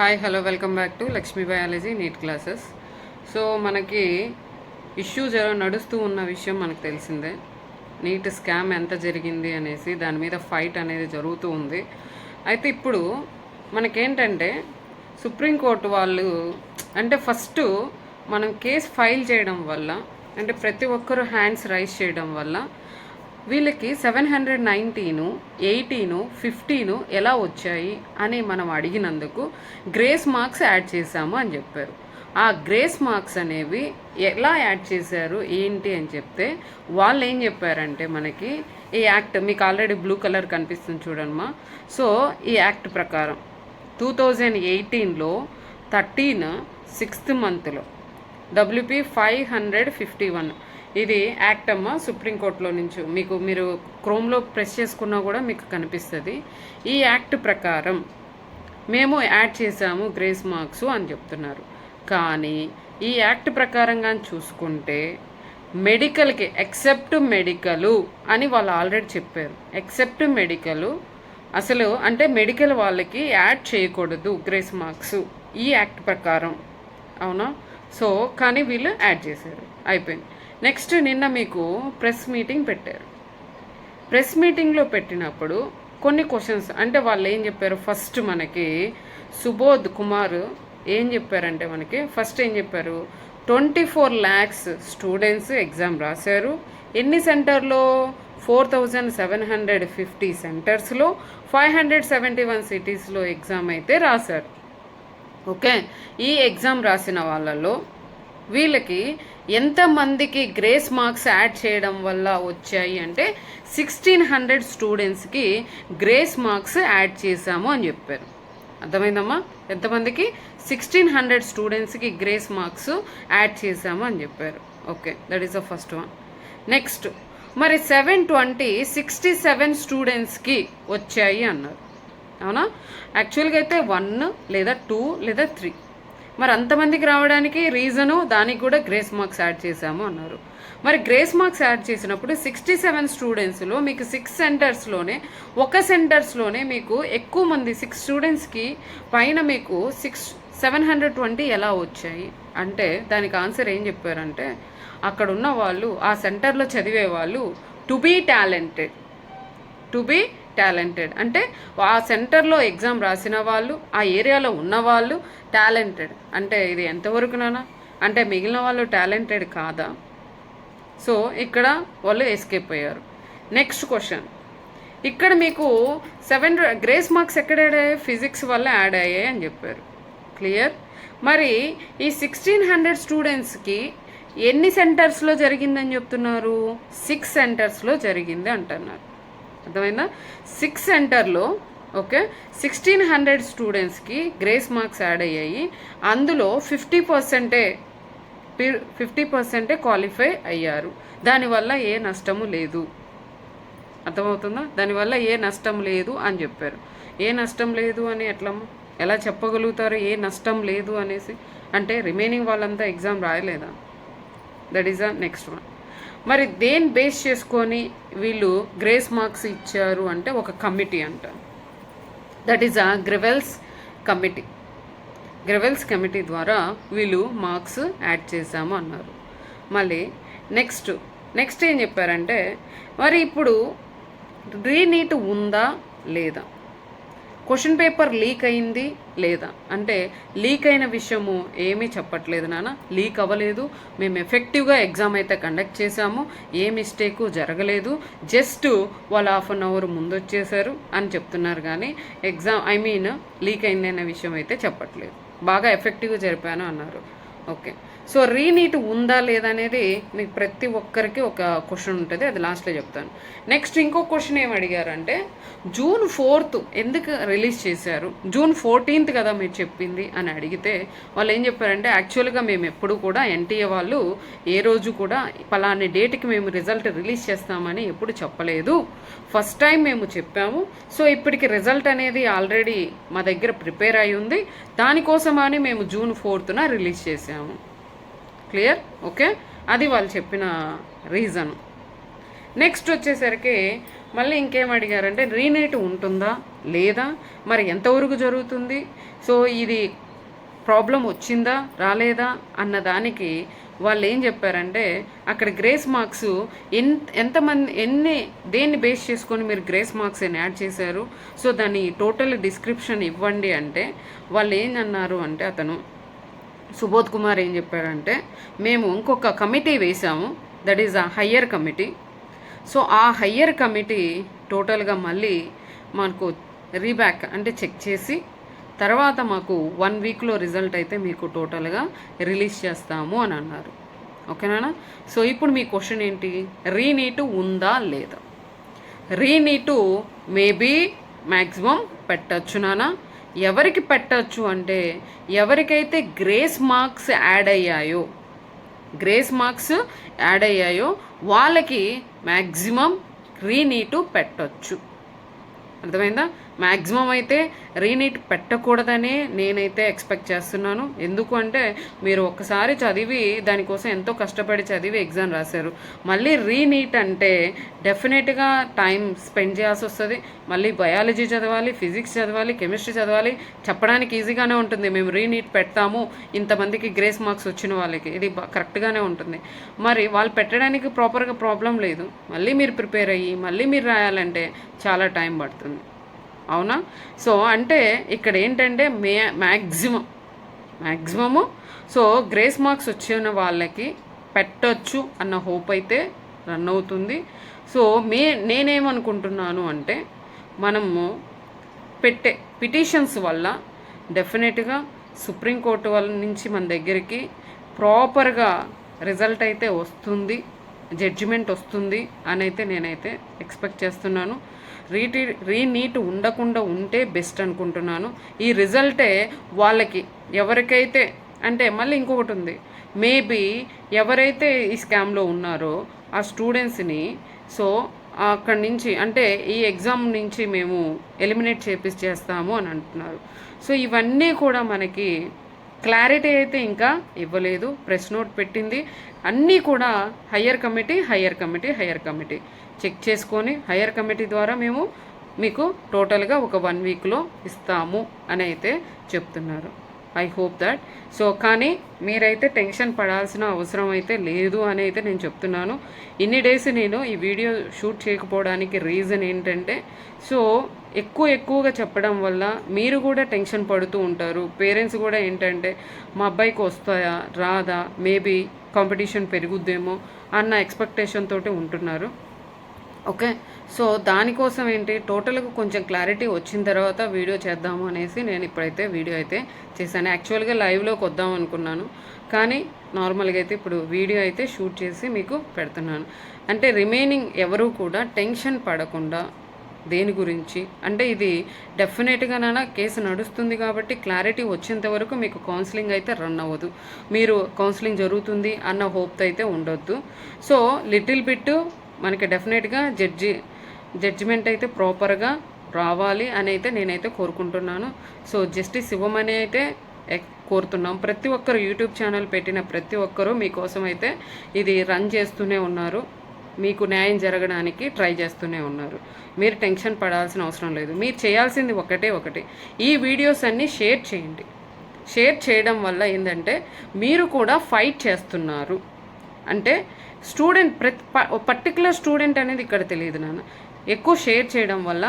Hi hello welcome back to Lakshmi biology NEET classes so మనకి issue జర నడుస్తూ ఉన్న విషయం మనకు తెలిసిందే. నీట్ స్కామ్ ఎంత జరిగింది అనేసి దాని మీద ఫైట్ అనేది జరుగుతూ ఉంది. అయితే ఇప్పుడు మనకేంటంటే సుప్రీంకోర్టు వాళ్ళు అంటే ఫస్ట్ మనం కేసు ఫైల్ చేయడం వల్ల అంటే ప్రతి ఒక్కరు హ్యాండ్స్ రైజ్ చేయడం వల్ల వీళ్ళకి సెవెన్ హండ్రెడ్ నైంటీను ఎయిటీను ఫిఫ్టీను ఎలా వచ్చాయి అని మనం అడిగినందుకు గ్రేస్ మార్క్స్ యాడ్ చేశాము అని చెప్పారు. ఆ గ్రేస్ మార్క్స్ అనేవి ఎలా యాడ్ చేశారు ఏంటి అని చెప్తే వాళ్ళు ఏం చెప్పారంటే మనకి ఈ యాక్ట్ మీకు ఆల్రెడీ బ్లూ కలర్ కనిపిస్తుంది చూడమ్మా. సో ఈ యాక్ట్ ప్రకారం టూ థౌజండ్ ఎయిటీన్లో థర్టీన్ సిక్స్త్ మంత్లో WP five hundred fifty one ఇది యాక్ట్ అమ్మ సుప్రీంకోర్టులో నుంచి. మీకు మీరు క్రోమ్లో ప్రెస్ చేసుకున్నా కూడా మీకు కనిపిస్తుంది. ఈ యాక్ట్ ప్రకారం మేము యాడ్ చేసాము గ్రేస్ మార్క్స్ అని చెప్తున్నారు. కానీ ఈ యాక్ట్ ప్రకారంగా చూసుకుంటే మెడికల్కి ఎక్సెప్ట్ మెడికలు అని వాళ్ళు ఆల్రెడీ చెప్పారు. ఎక్సెప్ట్ మెడికలు అసలు అంటే మెడికల్ వాళ్ళకి యాడ్ చేయకూడదు గ్రేస్ మార్క్స్ ఈ యాక్ట్ ప్రకారం. అవునా? సో కానీ వీళ్ళు యాడ్ చేశారు. అయిపోయింది. నెక్స్ట్ నిన్న మీకు ప్రెస్ మీటింగ్ పెట్టారు. ప్రెస్ మీటింగ్లో పెట్టినప్పుడు కొన్ని క్వశ్చన్స్ అంటే వాళ్ళు ఏం చెప్పారు? ఫస్ట్ మనకి సుబోధ్ కుమార్ ఏం చెప్పారంటే మనకి ఫస్ట్ ఏం చెప్పారు? Twenty four lakhs students exam రాశారు. ఎన్ని సెంటర్లో? Four thousand seven hundred fifty సెంటర్స్లో. ఫైవ్ హండ్రెడ్ సెవెంటీ వన్ సిటీస్లో ఎగ్జామ్ అయితే రాశారు. ఓకే? ఈ ఎగ్జామ్ రాసిన వాళ్ళలో వీళ్ళకి ఎంతమందికి గ్రేస్ మార్క్స్ యాడ్ చేయడం వల్ల వచ్చాయి అంటే సిక్స్టీన్ హండ్రెడ్ స్టూడెంట్స్కి గ్రేస్ మార్క్స్ యాడ్ చేశాము అని చెప్పారు. అర్థమైందమ్మా? ఎంతమందికి సిక్స్టీన్ హండ్రెడ్ స్టూడెంట్స్కి గ్రేస్ మార్క్స్ యాడ్ చేశాము అని చెప్పారు. Okay that is the first one next మరి సెవెన్ ట్వంటీ సిక్స్టీ సెవెన్ స్టూడెంట్స్కి వచ్చాయి అన్నారు. అవునా? యాక్చువల్గా అయితే వన్ లేదా టూ లేదా త్రీ. మరి అంతమందికి రావడానికి రీజను దానికి కూడా గ్రేస్ మార్క్స్ యాడ్ చేశాము అన్నారు. మరి గ్రేస్ మార్క్స్ యాడ్ చేసినప్పుడు సిక్స్టీ సెవెన్ స్టూడెంట్స్లో మీకు సిక్స్ సెంటర్స్లోనే ఒక సెంటర్స్లోనే మీకు ఎక్కువ మంది సిక్స్ స్టూడెంట్స్కి పైన మీకు సిక్స్ సెవెన్ హండ్రెడ్ ట్వంటీ ఎలా వచ్చాయి? అంటే దానికి ఆన్సర్ ఏం చెప్పారంటే అక్కడ ఉన్న వాళ్ళు ఆ సెంటర్లో చదివే వాళ్ళు to be talented. To be talented అంటే ఆ సెంటర్లో ఎగ్జామ్ రాసిన వాళ్ళు ఆ ఏరియాలో ఉన్న వాళ్ళు టాలెంటెడ్ అంటే ఇది ఎంతవరకు నానా అంటే మిగిలిన వాళ్ళు టాలెంటెడ్ కాదా? సో ఇక్కడ వాళ్ళు ఎస్కేప్ అయ్యారు. నెక్స్ట్ క్వశ్చన్ ఇక్కడ మీకు సెవెన్ గ్రేస్ మార్క్స్ ఎక్కడ యాడ్ అయ్యాయి? ఫిజిక్స్ వల్ల యాడ్ అయ్యాయి అని చెప్పారు. క్లియర్ మరి ఈ సిక్స్టీన్ హండ్రెడ్ స్టూడెంట్స్కి ఎన్ని సెంటర్స్లో జరిగిందని చెప్తున్నారు? సిక్స్ సెంటర్స్లో జరిగింది అంటున్నారు. అర్థమైందా? సిక్స్ సెంటర్లో ఓకే సిక్స్టీన్ హండ్రెడ్ స్టూడెంట్స్కి గ్రేస్ మార్క్స్ యాడ్ అయ్యాయి. అందులో ఫిఫ్టీ పర్సెంటే ఫిఫ్టీ పర్సెంటే క్వాలిఫై అయ్యారు. దానివల్ల ఏ నష్టము లేదు. అర్థమవుతుందా? దానివల్ల ఏ నష్టం లేదు అని చెప్పారు. ఏ నష్టం లేదు అని ఎట్లా ఎలా చెప్పగలుగుతారు? ఏ నష్టం లేదు అనేసి? అంటే రిమైనింగ్ వాళ్ళంతా exam రాయలేదా? That is a next one మరి దేని బేస్ చేసుకొని వీళ్ళు గ్రేస్ మార్క్స్ ఇచ్చారు అంటే ఒక కమిటీ అంట. That is a grievance committee grievance committee ద్వారా వీళ్ళు మార్క్స్ యాడ్ చేశాము అన్నారు. మళ్ళీ నెక్స్ట్ నెక్స్ట్ ఏం చెప్పారంటే మరి ఇప్పుడు రీనీట్ ఉందా లేదా? క్వశ్చన్ పేపర్ లీక్ అయింది లేదా? అంటే లీక్ అయిన విషయము ఏమీ చెప్పట్లేదు నాన్న. లీక్ అవ్వలేదు. మేము ఎఫెక్టివ్గా ఎగ్జామ్ అయితే కండక్ట్ చేశాము. ఏ మిస్టేకు జరగలేదు. జస్ట్ వాళ్ళు హాఫ్ అన్ అవర్ ముందు వచ్చేసారు అని చెప్తున్నారు కానీ ఎగ్జామ్ ఐ మీన్ లీక్ అయిందనే విషయం అయితే చెప్పట్లేదు. బాగా ఎఫెక్టివ్గా జరిపాను అన్నారు. ఓకే. సో రీనీట్ ఉందా లేదా అనేది మీకు ప్రతి ఒక్కరికి ఒక క్వశ్చన్ ఉంటుంది అది లాస్ట్లో చెప్తాను. నెక్స్ట్ ఇంకో క్వశ్చన్ ఏం అడిగారంటే జూన్ ఫోర్త్ ఎందుకు రిలీజ్ చేశారు? జూన్ ఫోర్టీన్త్ కదా మీరు చెప్పింది అని అడిగితే వాళ్ళు ఏం చెప్పారంటే యాక్చువల్గా మేము ఎప్పుడు కూడా ఎన్టీఏ వాళ్ళు ఏ రోజు కూడా పలాని డేట్కి మేము రిజల్ట్ రిలీజ్ చేస్తామని ఎప్పుడు చెప్పలేదు. ఫస్ట్ టైం మేము చెప్పాము. సో ఇప్పటికి రిజల్ట్ అనేది ఆల్రెడీ మా దగ్గర ప్రిపేర్ అయి ఉంది దానికోసమని మేము జూన్ ఫోర్త్న రిలీజ్ చేసాము క్లియర్? ఓకే? అది వాళ్ళు చెప్పిన రీజన్. నెక్స్ట్ వచ్చేసరికి మళ్ళీ ఇంకేం అడిగారంటే రీనేట్ ఉంటుందా? లేదా? మరి ఎంతవరకు జరుగుతుంది? సో ఇది ప్రాబ్లం వచ్చిందా? రాలేదా? అన్న దానికి వాళ్ళు ఏం చెప్పారంటే అక్కడ గ్రేస్ మార్క్స్ ఎన్ ఎంతమంది ఎన్ని దేన్ని బేస్ చేసుకొని మీరు గ్రేస్ మార్క్స్ అని యాడ్ చేశారు? సో దాని టోటల్ డిస్క్రిప్షన్ ఇవ్వండి అంటే వాళ్ళు ఏం అన్నారు అంటే అతను సుబోధ్ కుమార్ ఏం చెప్పారంటే మేము ఇంకొక కమిటీ వేసాము that is a higher committee so ఆ హయ్యర్ కమిటీ టోటల్గా మళ్ళీ మనకు రీబ్యాక్ అంటే చెక్ చేసి తర్వాత మాకు వన్ వీక్లో రిజల్ట్ అయితే మీకు టోటల్గా రిలీజ్ చేస్తాము అని అన్నారు. ఓకేనా సో ఇప్పుడు మీ క్వశ్చన్ ఏంటి? రీనీటు ఉందా లేదా? రీనీటు మేబీ మ్యాక్సిమం పెట్టచ్చు నానా ఎవరికి పెట్టచ్చు అంటే ఎవరికైతే గ్రేస్ మార్క్స్ యాడ్ అయ్యాయో గ్రేస్ మార్క్స్ యాడ్ అయ్యాయో వాళ్ళకి మ్యాక్సిమం రీనీటు పెట్టచ్చు. అర్థమైందా? మ్యాక్సిమం అయితే రీనీట్ పెట్టకూడదనే నేనైతే ఎక్స్పెక్ట్ చేస్తున్నాను. ఎందుకు అంటే మీరు ఒక్కసారి చదివి దానికోసం ఎంతో కష్టపడి చదివి ఎగ్జామ్ రాశారు. మళ్ళీ రీనీట్ అంటే డెఫినెట్గా టైం స్పెండ్ చేయాల్సి వస్తుంది. మళ్ళీ బయాలజీ చదవాలి ఫిజిక్స్ చదవాలి కెమిస్ట్రీ చదవాలి. చెప్పడానికి ఈజీగానే ఉంటుంది. మేము రీనీట్ పెడతాము. ఇంతమందికి గ్రేస్ మార్క్స్ వచ్చిన వాళ్ళకి. ఇది కరెక్ట్గానే ఉంటుంది. మరి వాళ్ళు పెట్టడానికి ప్రాపర్గా ప్రాబ్లం లేదు. మళ్ళీ మీరు ప్రిపేర్ అయ్యి మళ్ళీ మీరు రాయాలంటే చాలా టైం పడుతుంది. అవునా? సో అంటే ఇక్కడ ఏంటంటే may maximum maximum so grace marks వచ్చిన వాళ్ళకి పెట్టొచ్చు అన్న హోప్ అయితే రన్ అవుతుంది. సో మే నేనేమనుకుంటున్నాను అంటే మనము పెట్టే పిటిషన్స్ వల్ల డెఫినెట్గా సుప్రీంకోర్టు వాళ్ళ నుంచి మన దగ్గరికి ప్రాపర్గా రిజల్ట్ అయితే వస్తుంది జడ్జిమెంట్ వస్తుంది అని అయితే నేనైతే ఎక్స్పెక్ట్ చేస్తున్నాను. రీటి రీనీట్ ఉండకుండా ఉంటే బెస్ట్ అనుకుంటున్నాను. ఈ రిజల్టే వాళ్ళకి ఎవరికైతే అంటే మళ్ళీ ఇంకొకటి ఉంది. మేబీ ఎవరైతే ఈ స్కామ్లో ఉన్నారో ఆ స్టూడెంట్స్ని సో అక్కడి నుంచి అంటే ఈ ఎగ్జామ్ నుంచి మేము ఎలిమినేట్ చేపిచ్చేస్తాము అని అంటున్నారు. సో ఇవన్నీ కూడా మనకి క్లారిటీ అయితే ఇంకా ఇవ్వలేదు. ప్రెస్ నోట్ పెట్టింది. అన్నీ కూడా higher committee higher committee higher committee. Check చేసుకొని హయ్యర్ కమిటీ ద్వారా మేము మీకు టోటల్గా ఒక వన్ వీక్లో ఇస్తాము అని అయితే చెప్తున్నారు. I hope that. సో కానీ మీరైతే టెన్షన్ పడాల్సిన అవసరం అయితే లేదు అని అయితే నేను చెప్తున్నాను. ఇన్ని డేస్ నేను ఈ వీడియో షూట్ చేయకపోవడానికి రీజన్ ఏంటంటే సో ఎక్కువ ఎక్కువగా చెప్పడం వల్ల మీరు కూడా టెన్షన్ పడుతూ ఉంటారు. పేరెంట్స్ కూడా ఏంటంటే మా అబ్బాయికి వస్తాయా? రాదా? మేబీ కాంపిటీషన్ పెరుగుద్దేమో? అన్న ఎక్స్పెక్టేషన్ తోటి ఉంటున్నారు. ఓకే. సో దానికోసం ఏంటి? టోటల్గా కొంచెం క్లారిటీ వచ్చిన తర్వాత వీడియో చేద్దాము అనేసి నేను ఇప్పుడైతే వీడియో అయితే చేశాను. యాక్చువల్గా లైవ్లోకి వద్దాం అనుకున్నాను. కానీ నార్మల్గా అయితే ఇప్పుడు వీడియో అయితే షూట్ చేసి మీకు పెడుతున్నాను. అంటే రిమైనింగ్ ఎవరూ కూడా టెన్షన్ పడకుండా దేని గురించి? అంటే ఇది డెఫినెట్గానైనా కేసు నడుస్తుంది కాబట్టి క్లారిటీ వచ్చేంత వరకు మీకు కౌన్సిలింగ్ అయితే రన్ అవ్వదు. మీరు కౌన్సిలింగ్ జరుగుతుంది అన్న హోప్తో అయితే ఉండొద్దు. సో లిటిల్ బిట్ మనకి డెఫినెట్గా జడ్జి జడ్జిమెంట్ అయితే ప్రాపర్గా రావాలి అని అయితే నేనైతే కోరుకుంటున్నాను. సో జస్టిస్ ఇవ్వమని అయితే కోరుతున్నాం. ప్రతి ఒక్కరు యూట్యూబ్ ఛానల్ పెట్టిన ప్రతి ఒక్కరూ మీకోసం అయితే ఇది రన్ చేస్తూనే ఉన్నారు. మీకు న్యాయం జరగడానికి ట్రై చేస్తూనే ఉన్నారు. మీరు టెన్షన్ పడాల్సిన అవసరం లేదు. మీరు చేయాల్సింది ఒకటే ఒకటి. ఈ వీడియోస్ అన్నీ షేర్ చేయండి. షేర్ చేయడం వల్ల ఏంటంటే మీరు కూడా ఫైట్ చేస్తున్నారు. అంటే స్టూడెంట్ ప్రతి పర్టికులర్ స్టూడెంట్ అనేది ఇక్కడ తెలియదు నాన్న. ఎక్కువ షేర్ చేయడం వల్ల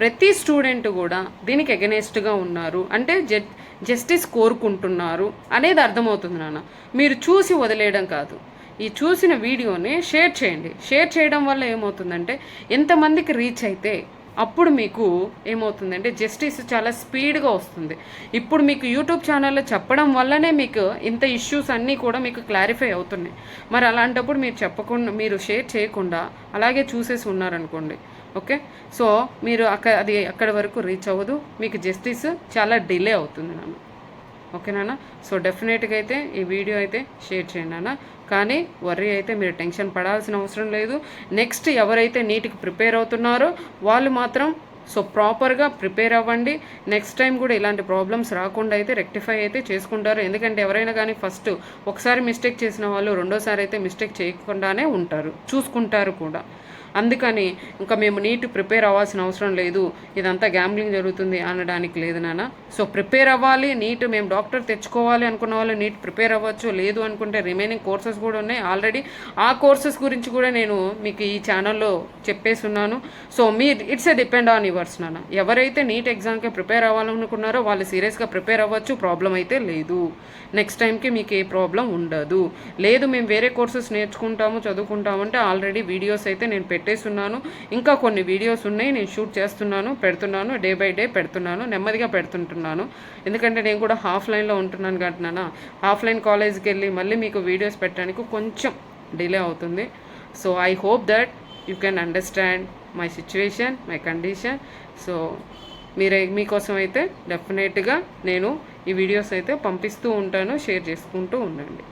ప్రతి స్టూడెంట్ కూడా దీనికి ఎగనెస్ట్గా ఉన్నారు. అంటే జడ్ జస్టిస్ కోరుకుంటున్నారు అనేది అర్థమవుతుంది నాన్న. మీరు చూసి వదిలేయడం కాదు. ఈ చూసిన వీడియోని షేర్ చేయండి. షేర్ చేయడం వల్ల ఏమవుతుందంటే ఎంతమందికి రీచ్ అయితే అప్పుడు మీకు ఏమవుతుందంటే జస్టిస్ చాలా స్పీడ్గా వస్తుంది. ఇప్పుడు మీకు యూట్యూబ్ ఛానల్లో చెప్పడం వల్లనే మీకు ఇంత ఇష్యూస్ అన్నీ కూడా మీకు క్లారిఫై అవుతున్నాయి. మరి అలాంటప్పుడు మీరు చెప్పకుండా మీరు షేర్ చేయకుండా అలాగే చూసేసి ఉన్నారనుకోండి. ఓకే సో మీరు అక్కడ అది అక్కడి వరకు రీచ్ అవ్వదు. మీకు జస్టిస్ చాలా డిలే అవుతుంది. నాన్న ఓకేనా సో డెఫినెట్గా అయితే ఈ వీడియో అయితే షేర్ చేయండి అన్న కానీ వర్రీ అయితే మీరు టెన్షన్ పడాల్సిన అవసరం లేదు. నెక్స్ట్ ఎవరైతే నీటికి ప్రిపేర్ అవుతున్నారో వాళ్ళు మాత్రం సో ప్రాపర్గా ప్రిపేర్ అవ్వండి. నెక్స్ట్ టైం కూడా ఇలాంటి ప్రాబ్లమ్స్ రాకుండా అయితే రెక్టిఫై అయితే చేసుకుంటారు. ఎందుకంటే ఎవరైనా కానీ ఫస్ట్ ఒకసారి మిస్టేక్ చేసిన వాళ్ళు రెండోసారి అయితే మిస్టేక్ చేయకుండానే ఉంటారు. చూసుకుంటారు కూడా. అందుకని ఇంకా మేము నీట్ ప్రిపేర్ అవ్వాల్సిన అవసరం లేదు. ఇదంతా గ్యాంబ్లింగ్ జరుగుతుంది అనడానికి లేదు నాన్న. సో ప్రిపేర్ అవ్వాలి నీట్ మేము డాక్టర్ తెచ్చుకోవాలి అనుకున్న వాళ్ళు నీట్ ప్రిపేర్ అవ్వచ్చు. లేదు అనుకుంటే రిమైనింగ్ కోర్సెస్ కూడా ఉన్నాయి ఆల్రెడీ. ఆ కోర్సెస్ గురించి కూడా నేను మీకు ఈ ఛానల్లో చెప్పేసి ఉన్నాను so me it's a depend on yours నాన్న. ఎవరైతే నీట్ ఎగ్జామ్కి ప్రిపేర్ అవ్వాలనుకున్నారో వాళ్ళు సీరియస్గా ప్రిపేర్ అవ్వచ్చు ప్రాబ్లం అయితే లేదు. నెక్స్ట్ టైంకి మీకు ఏ ప్రాబ్లం ఉండదు. లేదు మేము వేరే కోర్సెస్ నేర్చుకుంటాము చదువుకుంటామంటే ఆల్రెడీ వీడియోస్ అయితే నేను పెట్టేస్తున్నాను. ఇంకా కొన్ని వీడియోస్ ఉన్నాయి నేను షూట్ చేస్తున్నాను పెడుతున్నాను డే బై డే పెడుతున్నాను నెమ్మదిగా పెడుతుంటున్నాను. ఎందుకంటే నేను కూడా హాఫ్ లైన్లో ఉంటున్నాను కాబట్టి హాఫ్ లైన్ కాలేజ్కి వెళ్ళి మళ్ళీ మీకు వీడియోస్ పెట్టడానికి కొంచెం డిలే అవుతుంది. So I hope that you can understand my situation my condition so మీరే మీకోసం అయితే డెఫినెట్గా నేను ఈ వీడియోస్ అయితే పంపిస్తూ ఉంటాను షేర్ చేసుకుంటూ ఉండండి.